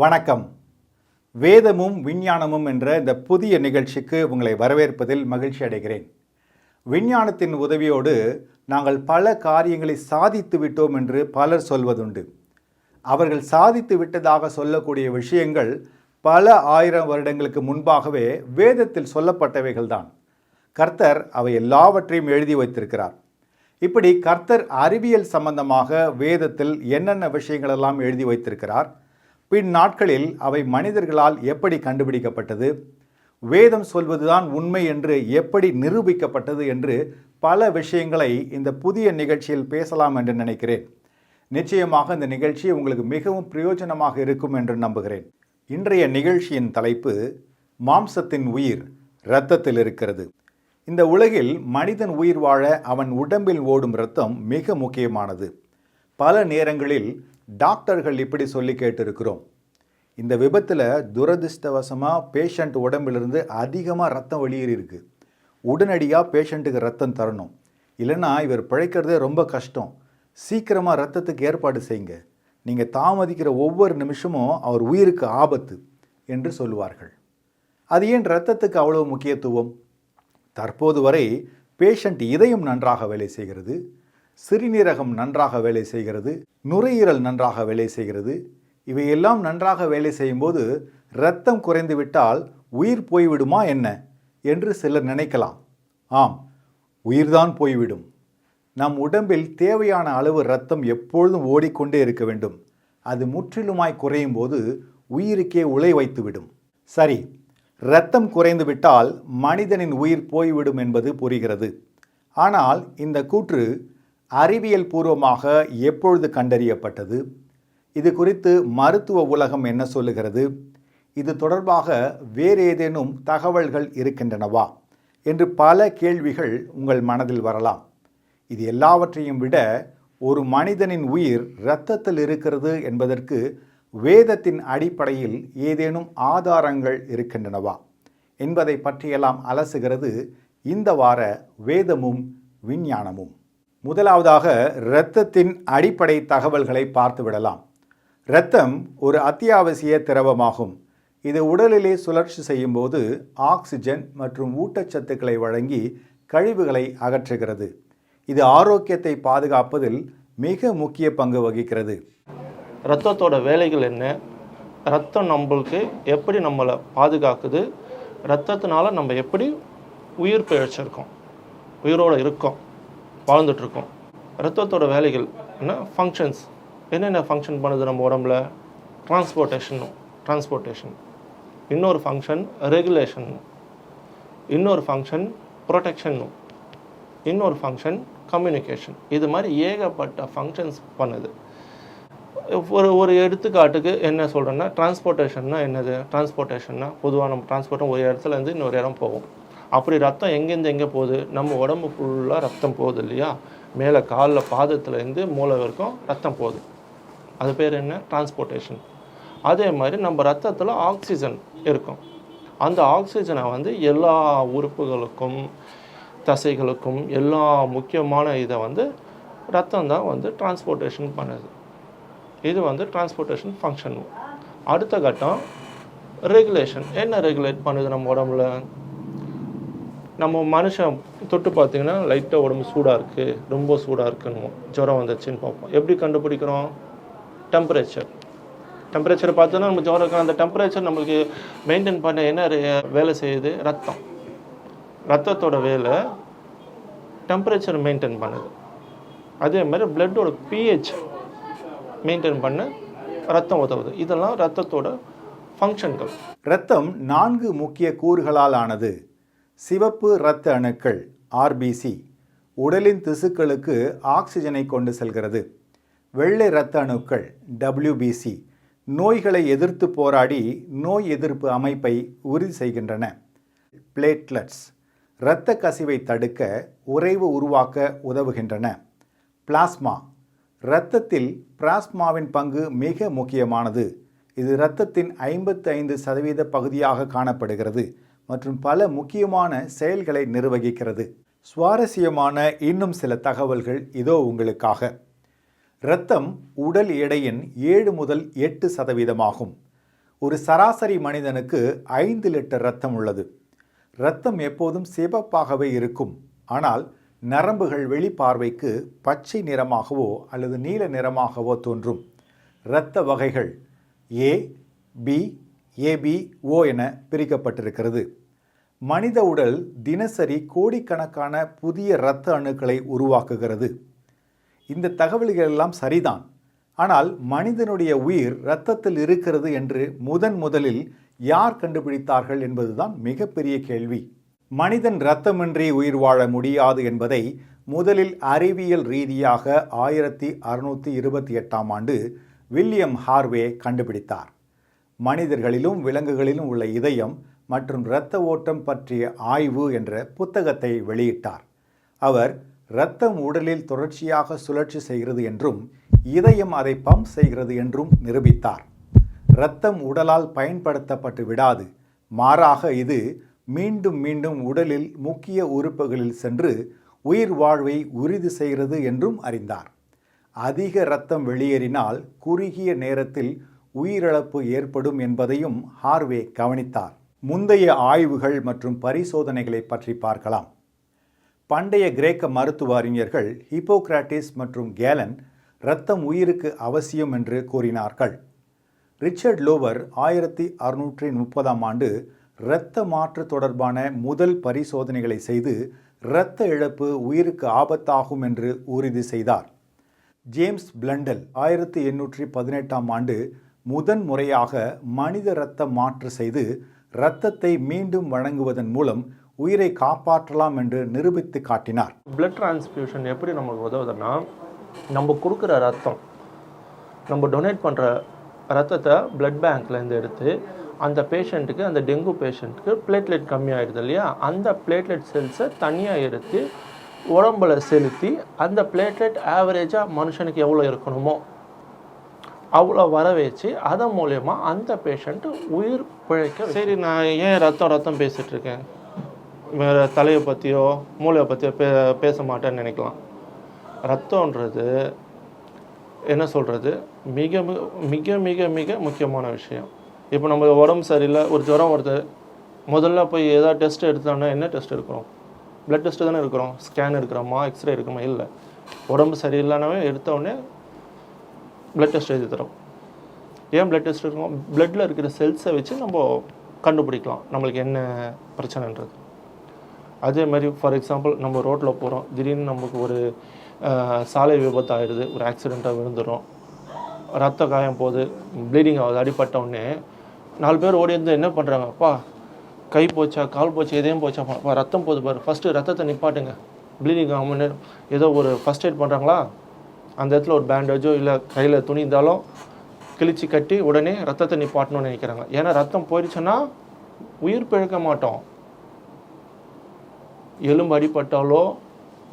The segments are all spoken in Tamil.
வணக்கம். வேதமும் விஞ்ஞானமும் என்ற இந்த புதிய நிகழ்ச்சிக்கு உங்களை வரவேற்பதில் மகிழ்ச்சி அடைகிறேன். விஞ்ஞானத்தின் உதவியோடு நாங்கள் பல காரியங்களை சாதித்து விட்டோம் என்று பலர் சொல்வதுண்டு. அவர்கள் சாதித்து விட்டதாக சொல்லக்கூடிய விஷயங்கள் பல ஆயிரம் வருடங்களுக்கு முன்பாகவே வேதத்தில் சொல்லப்பட்டவைகள்தான். கர்த்தர் அவை எல்லாவற்றையும் எழுதி வைத்திருக்கிறார். இப்படி கர்த்தர் அறிவியல் சம்பந்தமாக வேதத்தில் என்னென்ன விஷயங்களெல்லாம் எழுதி வைத்திருக்கிறார்? பின் நாட்களில் அவை மனிதர்களால் எப்படி கண்டுபிடிக்கப்பட்டது? வேதம் சொல்வதுதான் உண்மை என்று எப்படி நிரூபிக்கப்பட்டது என்று பல விஷயங்களை இந்த புதிய நிகழ்ச்சியில் பேசலாம் என்று நினைக்கிறேன். நிச்சயமாக இந்த நிகழ்ச்சி உங்களுக்கு மிகவும் பிரயோஜனமாக இருக்கும் என்று நம்புகிறேன். இன்றைய நிகழ்ச்சியின் தலைப்பு மாம்சத்தின் உயிர் இரத்தத்தில் இருக்கிறது. இந்த உலகில் மனிதன் உயிர் வாழ அவன் உடம்பில் ஓடும் இரத்தம் மிக முக்கியமானது. பல நேரங்களில் டாக்டர்கள் இப்படி சொல்லி கேட்டிருக்கிறோம். இந்த விபத்தில் துரதிர்ஷ்டவசமாக பேஷண்ட் உடம்பிலிருந்து அதிகமாக ரத்தம் வெளியேறியிருக்கு உடனடியாக பேஷண்ட்டுக்கு ரத்தம் தரணும். இல்லைன்னா இவர் பிழைக்கிறதே ரொம்ப கஷ்டம். சீக்கிரமாக ரத்தத்துக்கு ஏற்பாடு செய்யுங்க. நீங்கள் தாமதிக்கிற ஒவ்வொரு நிமிஷமும் அவர் உயிருக்கு ஆபத்து என்று சொல்லுவார்கள். அது ஏன் ரத்தத்துக்கு அவ்வளவு முக்கியத்துவம்? தற்போது வரை பேஷண்ட் இதயம் நன்றாக வேலை செய்கிறது. சிறுநீரகம் நன்றாக வேலை செய்கிறது நுரையீரல் நன்றாக வேலை செய்கிறது. இவையெல்லாம் நன்றாக வேலை செய்யும்போது இரத்தம் குறைந்து விட்டால் உயிர் போய்விடுமா என்ன என்று சிலர் நினைக்கலாம். ஆம் உயிர்தான் போய்விடும். நம் உடம்பில் தேவையான அளவு இரத்தம் எப்பொழுதும் ஓடிக்கொண்டே இருக்க வேண்டும். அது முற்றிலுமாய் குறையும் போது உயிருக்கே உலை வைத்துவிடும். சரி இரத்தம் குறைந்து விட்டால் மனிதனின் உயிர் போய்விடும் என்பது புரிகிறது. ஆனால் இந்த கூற்று அறிவியல் பூர்வமாக எப்பொழுது கண்டறியப்பட்டது? இது குறித்து மருத்துவ உலகம் என்ன சொல்லுகிறது? இது தொடர்பாக வேறு ஏதேனும் தகவல்கள் இருக்கின்றனவா? என்று பல கேள்விகள் உங்கள் மனதில் வரலாம். இது எல்லாவற்றையும் விட ஒரு மனிதனின் உயிர் இரத்தத்தில் இருக்கிறது என்பதற்கு வேதத்தின் அடிப்படையில் ஏதேனும் ஆதாரங்கள் இருக்கின்றனவா? என்பதை பற்றியெல்லாம் அலசுகிறது இந்த வார வேதமும் விஞ்ஞானமும். முதலாவதாக இரத்தத்தின் அடிப்படை தகவல்களை பார்த்து விடலாம். இரத்தம் ஒரு அத்தியாவசிய திரவமாகும். இது உடலிலே சுழற்சி செய்யும்போது ஆக்சிஜன் மற்றும் ஊட்டச்சத்துக்களை வழங்கி கழிவுகளை அகற்றுகிறது. இது ஆரோக்கியத்தை பாதுகாப்பதில் மிக முக்கிய பங்கு வகிக்கிறது. ரத்தத்தோட வேலைகள் என்ன? ரத்தம் நம்மளுக்கு எப்படி நம்மளை பாதுகாக்குது? ரத்தத்தினால நம்ம எப்படி உயிர் பிழைச்சிருக்கோம்? உயிரோடு இருக்கோம். வாழ்ந்துட்டுருக்கோம். ரத்தத்தோட வேலைகள் என்ன? ஃபங்க்ஷன்ஸ் என்னென்ன ஃபங்க்ஷன் பண்ணுது நம்ம உடம்புல? ட்ரான்ஸ்போர்ட்டேஷனும் டிரான்ஸ்போர்ட்டேஷன் இன்னொரு ஃபங்க்ஷன் ரெகுலேஷன் இன்னொரு ஃபங்க்ஷன் ப்ரொடெக்ஷனும் இன்னொரு ஃபங்க்ஷன் கம்யூனிகேஷன் இது மாதிரி ஏகப்பட்ட ஃபங்க்ஷன்ஸ் பண்ணுது. ஒரு ஒரு எடுத்துக்காட்டுக்கு என்ன சொல்கிறேன்னா டிரான்ஸ்போர்ட்டேஷன்னா என்னது? டிரான்ஸ்போர்ட்டேஷன்னா பொதுவாக நம்ம டிரான்ஸ்போர்ட்டும் ஒரு இடத்துல இருந்து இன்னொரு இடம் போகும். அப்படி ரத்தம் எங்கேருந்து எங்கே போகுது? நம்ம உடம்பு ஃபுல்லாக ரத்தம் போகுது இல்லையா? மேலே காலில் பாதத்துலேருந்து மூளை வரைக்கும் ரத்தம் போகுது. அது பேர் என்ன? டிரான்ஸ்போர்ட்டேஷன் அதே மாதிரி நம்ம ரத்தத்தில் ஆக்சிஜன் இருக்கும். அந்த ஆக்சிஜனை வந்து எல்லா உறுப்புகளுக்கும் தசைகளுக்கும் எல்லா முக்கியமான இதை வந்து ரத்தம் தான் வந்து டிரான்ஸ்போர்ட்டேஷன் பண்ணுது. இது வந்து டிரான்ஸ்போர்ட்டேஷன் ஃபங்க்ஷன் அடுத்த கட்டம் ரெகுலேஷன் என்ன ரெகுலேட் பண்ணுது நம்ம உடம்புல? நம்ம மனுஷன் தொட்டு பார்த்தீங்கன்னா லைட்டாக உடம்பு சூடாக இருக்குது ரொம்ப சூடாக இருக்குன்னு ஜுரம் வந்துச்சுன்னு பார்ப்போம். எப்படி கண்டுபிடிக்கிறோம்? டெம்பரேச்சர் டெம்பரேச்சர் பார்த்தோன்னா நம்ம ஜுரம் அந்த டெம்பரேச்சர் நம்மளுக்கு மெயின்டைன் பண்ண என்ன வேலை செய்யுது? ரத்தம். ரத்தத்தோட வேலை டெம்பரேச்சர் மெயின்டைன் பண்ணுது. அதே மாதிரி பிளட்டோட பிஹெச் மெயின்டைன் பண்ண ரத்தம் உதவுது. இதெல்லாம் ரத்தத்தோட ஃபங்க்ஷன்கள் ரத்தம் நான்கு முக்கிய கூறுகளால் ஆனது சிவப்பு இரத்த அணுக்கள் ஆர்பிசி உடலின் திசுக்களுக்கு ஆக்சிஜனை கொண்டு செல்கிறது. வெள்ளை இரத்த அணுக்கள் டபிள்யூபிசி நோய்களை எதிர்த்து போராடி நோய் எதிர்ப்பு அமைப்பை உறுதி செய்கின்றன. பிளேட்லெட்ஸ் இரத்த கசிவை தடுக்க உறைவு உருவாக்க உதவுகின்றன. பிளாஸ்மா இரத்தத்தில் பிளாஸ்மாவின் பங்கு மிக முக்கியமானது. இது இரத்தத்தின் ஐம்பத்தைந்து சதவீத பகுதியாக காணப்படுகிறது. மற்றும் பல முக்கியமான செயல்களை நிர்வகிக்கிறது. சுவாரஸ்யமான இன்னும் சில தகவல்கள் இதோ உங்களுக்காக. இரத்தம் உடல் எடையின் ஏழு முதல் எட்டு சதவீதமாகும். ஒரு சராசரி மனிதனுக்கு ஐந்து லிட்டர் ரத்தம் உள்ளது. இரத்தம் எப்போதும் சிவப்பாகவே இருக்கும். ஆனால் நரம்புகள் வெளிப்பார்வைக்கு பச்சை நிறமாகவோ அல்லது நீல நிறமாகவோ தோன்றும். இரத்த வகைகள் ஏ பி ஏபிஓ என பிரிக்கப்பட்டிருக்கிறது. மனித உடல் தினசரி கோடிக்கணக்கான புதிய இரத்த அணுக்களை உருவாக்குகிறது. இந்த தகவல்கள் எல்லாம் சரிதான். ஆனால் மனிதனுடைய உயிர் இரத்தத்தில் இருக்கிறது என்று முதன் முதலில் யார் கண்டுபிடித்தார்கள் என்பதுதான் மிகப்பெரிய கேள்வி. மனிதன் இரத்தமின்றி உயிர் வாழ முடியாது என்பதை முதலில் அறிவியல் ரீதியாக ஆயிரத்தி அறுநூற்றி இருபத்தி எட்டாம் ஆண்டு வில்லியம் ஹார்வே கண்டுபிடித்தார். மனிதர்களிலும் விலங்குகளிலும் உள்ள இதயம் மற்றும் இரத்த ஓட்டம் பற்றிய ஆய்வு என்ற புத்தகத்தை வெளியிட்டார். அவர் இரத்தம் உடலில் தொடர்ச்சியாக சுழற்சி செய்கிறது என்றும் இதயம் அதை பம்ப் செய்கிறது என்றும் நிரூபித்தார். இரத்தம் உடலால் பயன்படுத்தப்பட்டு விடாது. மாறாக இது மீண்டும் மீண்டும் உடலில் முக்கிய உறுப்புகளில் சென்று உயிர் வாழ்வை உறுதி செய்கிறது என்றும் அறிந்தார். அதிக இரத்தம் வெளியேறினால் குறுகிய நேரத்தில் உயிரிழப்பு ஏற்படும் என்பதையும் ஹார்வே கவனித்தார். முந்தைய ஆய்வுகள் மற்றும் பரிசோதனைகளை பற்றி பார்க்கலாம். பண்டைய கிரேக்க மருத்துவ அறிஞர்கள் ஹிப்போக்ராட்டிஸ் மற்றும் கேலன் இரத்தம் உயிருக்கு அவசியம் என்று கூறினார்கள். ரிச்சர்ட் லோவர் ஆயிரத்தி அறுநூற்றி முப்பதாம் ஆண்டு இரத்த மாற்று தொடர்பான முதல் பரிசோதனைகளை செய்து இரத்த இழப்பு உயிருக்கு ஆபத்தாகும் என்று உறுதி செய்தார். ஜேம்ஸ் பிளண்டல் ஆயிரத்தி எண்ணூற்றி பதினெட்டாம் ஆண்டு முதன் முறையாக மனித இரத்த மாற்று செய்து இரத்தத்தை மீண்டும் வழங்குவதன் மூலம் உயிரை காப்பாற்றலாம் என்று நிரூபித்து காட்டினார். பிளட் டிரான்ஸ்ஃபியூஷன் எப்படி நமக்கு உதவுதுன்னா நம்ம கொடுக்குற ரத்தம் நம்ம டொனேட் பண்ணுற ரத்தத்தை பிளட் பேங்க்லேருந்து எடுத்து அந்த பேஷண்ட்டுக்கு அந்த டெங்கு பேஷண்ட்டுக்கு பிளேட்லெட் கம்மியாயிடுது இல்லையா? அந்த பிளேட்லெட் செல்ஸை தனியாக எடுத்து உடம்புல செலுத்தி அந்த பிளேட்லெட் ஆவரேஜாக மனுஷனுக்கு எவ்வளோ இருக்கணுமோ அவ்வளோ வர வச்சு அதன் மூலயமா அந்த பேஷண்ட்டு உயிர் பிழைக்க சரி நான் ஏன் ரத்தம் ரத்தம் பேசிகிட்டு இருக்கேன் வேறு தலையை பற்றியோ மூளையை பற்றியோ பே பேச மாட்டேன்னு நினைக்கலாம். ரத்தம்ன்றது என்ன சொல்கிறது மிக மிக மிக மிக மிக முக்கியமான விஷயம். இப்போ நம்ம உடம்பு சரியில்லை ஒரு ஜுரம் வருது. முதல்ல போய் ஏதாவது டெஸ்ட் எடுத்தோன்னா என்ன டெஸ்ட் எடுக்கிறோம்? பிளட் டெஸ்ட்டு தானே எடுக்கிறோம். ஸ்கேன் எடுக்கிறோமா எக்ஸ்ரே எடுக்கிறோமா? இல்லை. உடம்பு சரியில்லைனாவே எடுத்தோடனே பிளட் டெஸ்ட் எழுதி தரும் ஏன் பிளட் டெஸ்ட் இருக்கும்? பிளட்டில் இருக்கிற செல்ஸை வச்சு நம்ம கண்டுபிடிக்கலாம். நம்மளுக்கு என்ன பிரச்சனைன்றது. அதே மாதிரி ஃபார் எக்ஸாம்பிள் நம்ம ரோட்டில் போகிறோம் திடீர்னு நமக்கு ஒரு சாலை விபத்து ஆயிடுது ஒரு ஆக்சிடெண்ட்டாக விழுந்துடும் ரத்த காயம் போகுது. ப்ளீடிங் ஆகுது. அடிபட்ட உடனே நாலு பேர் ஓடி வந்து என்ன பண்ணுறாங்க அப்பா கை போச்சா? கால் போச்சா? எதையும் போச்சா? அப்பா ரத்தம் போகுது பாரு. ஃபஸ்ட்டு ரத்தத்தை நிப்பாட்டுங்க. ப்ளீடிங் ஆகும்னு ஏதோ ஒரு ஃபஸ்ட் எய்ட் பண்ணுறாங்களா அந்த இடத்துல ஒரு பேண்டேஜோ இல்லை கையில் துணி இருந்தாலும் கிழிச்சு கட்டி உடனே ரத்தத்தை நிப்பாட்டணும்னு நினைக்கிறாங்க. ஏன்னா ரத்தம் போயிடுச்சுன்னா உயிர் பிழைக்க மாட்டோம். எலும்பு அடிபட்டாலோ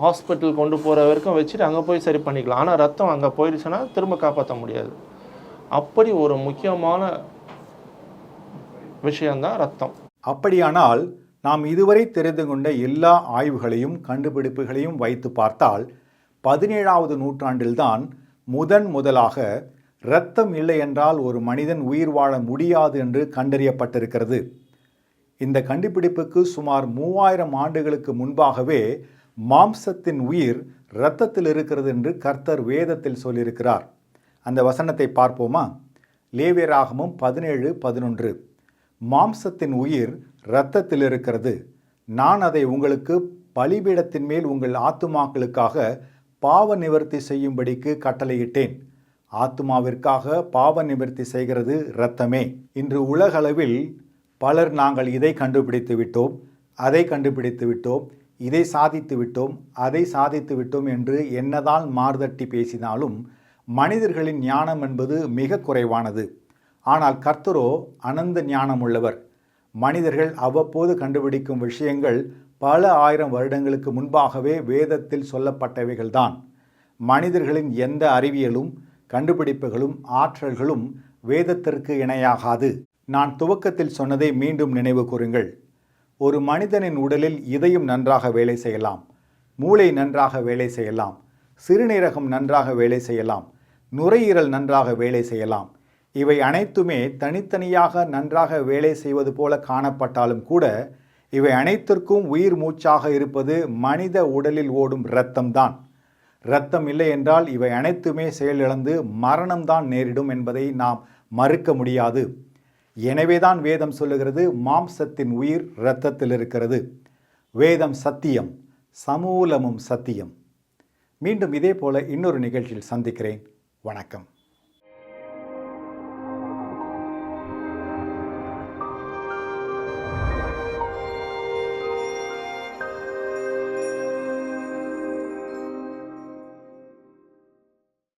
ஹாஸ்பிட்டல் கொண்டு போகிற வரைக்கும் வச்சுட்டு அங்கே போய் சரி பண்ணிக்கலாம். ஆனால் ரத்தம் அங்கே போயிடுச்சுன்னா திரும்ப காப்பாற்ற முடியாது. அப்படி ஒரு முக்கியமான விஷயந்தான் ரத்தம். அப்படியானால் நாம் இதுவரை தெரிந்து கொண்ட எல்லா ஆய்வுகளையும் கண்டுபிடிப்புகளையும் வைத்து பார்த்தால் பதினேழாவது நூற்றாண்டில்தான் முதன் முதலாக இரத்தம் இல்லை என்றால் ஒரு மனிதன் உயிர் வாழ முடியாது என்று கண்டறியப்பட்டிருக்கிறது. இந்த கண்டுபிடிப்புக்கு சுமார் மூவாயிரம் ஆண்டுகளுக்கு முன்பாகவே மாம்சத்தின் உயிர் இரத்தத்தில் இருக்கிறது என்று கர்த்தர் வேதத்தில் சொல்லியிருக்கிறார். அந்த வசனத்தை பார்ப்போமா? லேவியராகமும் பதினேழு பதினொன்று. மாம்சத்தின் உயிர் இரத்தத்தில் இருக்கிறது. நான் அதை உங்களுக்கு பலிபீடத்தின் மேல் உங்கள் ஆத்துமாக்களுக்காக பாவ நிவர்த்தி செய்யும்படிக்கு கட்டளையிட்டேன். ஆத்துமாவிற்காக பாவ நிவர்த்தி செய்கிறது இரத்தமே. இன்று உலகளவில் பலர் நாங்கள் இதை கண்டுபிடித்து விட்டோம் அதை கண்டுபிடித்து விட்டோம் இதை சாதித்து விட்டோம் அதை சாதித்து விட்டோம் என்று என்னதான் மார்தட்டி பேசினாலும் மனிதர்களின் ஞானம் என்பது மிக குறைவானது. ஆனால் கர்த்தரோ அனந்த ஞானம் உள்ளவர் மனிதர்கள் அவ்வப்போது கண்டுபிடிக்கும் விஷயங்கள் பல ஆயிரம் வருடங்களுக்கு முன்பாகவே வேதத்தில் சொல்லப்பட்டவைகள்தான். மனிதர்களின் எந்த அறிவியலும் கண்டுபிடிப்புகளும் ஆற்றல்களும் வேதத்திற்கு இணையாகாது. நான் துவக்கத்தில் சொன்னதை மீண்டும் நினைவு கூறுங்கள். ஒரு மனிதனின் உடலில் இதயம் நன்றாக வேலை செய்யலாம் மூளை நன்றாக வேலை செய்யலாம் சிறுநீரகம் நன்றாக வேலை செய்யலாம் நுரையீரல் நன்றாக வேலை செய்யலாம். இவை அனைத்துமே தனித்தனியாக நன்றாக வேலை செய்வது போல காணப்பட்டாலும் கூட இவை அனைத்திற்கும் உயிர் மூச்சாக இருப்பது மனித உடலில் ஓடும் இரத்தம்தான். இரத்தம் இல்லை என்றால் இவை அனைத்துமே செயலிழந்து மரணம்தான் நேரிடும் என்பதை நாம் மறுக்க முடியாது. எனவேதான் வேதம் சொல்லுகிறது மாம்சத்தின் உயிர் இரத்தத்தில் இருக்கிறது. வேதம் சத்தியம் சமூலமும் சத்தியம். மீண்டும் இதே போல இன்னொரு நிகழ்ச்சியில் சந்திக்கிறேன். வணக்கம்.